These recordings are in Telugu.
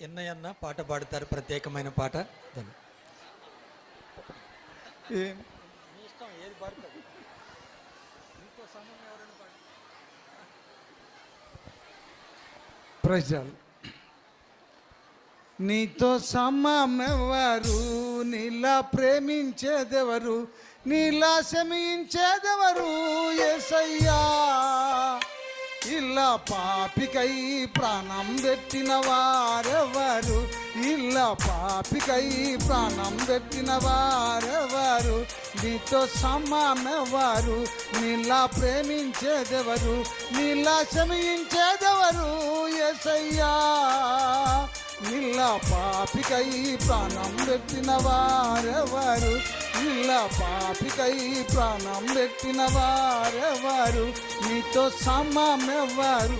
ఎన్నయన్న పాట పాడతారు ప్రత్యేకమైన పాట. ప్రజలు నీతో సమమెవరు నీలా ప్రేమించేదెవరు నీలా శమించేదెవరు ఎసయ్యా ఇల్ల పాపికై ప్రాణం పెట్టిన వారెవరు? ఇల్ల పాపికై ప్రాణం పెట్టిన వారెవరు? నీతో సమానెవరు? నీలా ప్రేమించేదెవరు? నీలా క్షమించేదెవరు? ఎసయ్యా ఇలా పాపికై ప్రాణం పెట్టిన వారెవరు? ఇలా పాపికై ప్రాణం పెట్టిన వారెవరు? నీతో సమానెవరు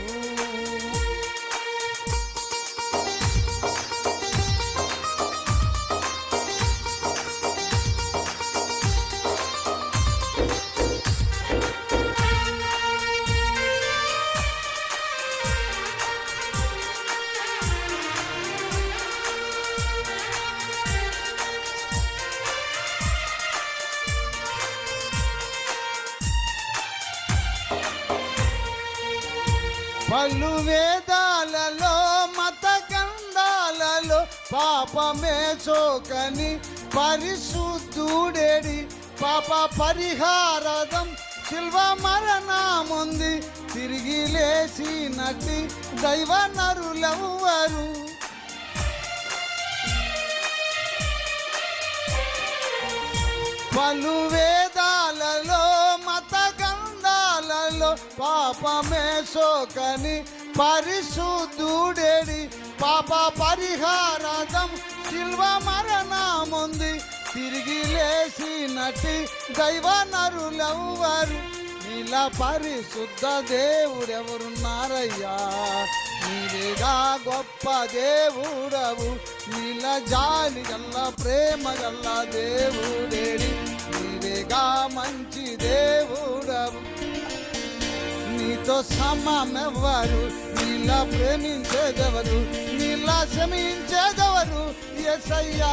పలు వేదాలలో మత గంధాలలో పాపమే చోకని పరిశుద్ధుడేడి. పాప పరిహారదం శిల్వ మరణముంది. తిరిగి లేచినట్టి దైవ నరులవ్వరు? పలు పాపమే సోకని పరిశుద్ధుడేడి. పాప పరిహారదం శిల్వ మరణముంది. తిరిగి లేచినట్టి దైవ నరులెవ్వరు. నీలా పరిశుద్ధ దేవుడెవరున్నారయ్యా? నీవేగా గొప్ప దేవుడవు. నీల జాలి గల్ల ప్రేమ గల్ల దేవుడేడి. నీవేగా మంచి దేవుడవు నీతో సమమెవ్వరు నీలా ప్రేమించేదెవరు నీలా క్షమించేదెవరు? ఎసయ్యా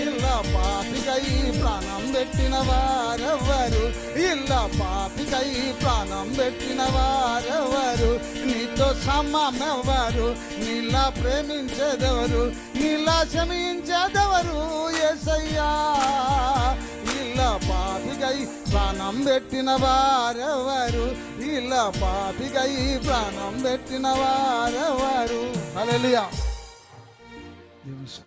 ఇలా పాపికై ప్రాణం పెట్టిన వారెవ్వరు ఇలా పాపికై ప్రాణం పెట్టిన వారెవ్వరు నీతో సమమెవ్వరు నీలా ప్రేమించేదెవరు నీలా క్షమించేదెవరు? ఎసయ్యా ప్రాణం పెట్టిన వారెవరు? ఇలా పాపికై ప్రాణం పెట్టిన వారెవరు? అలెలియా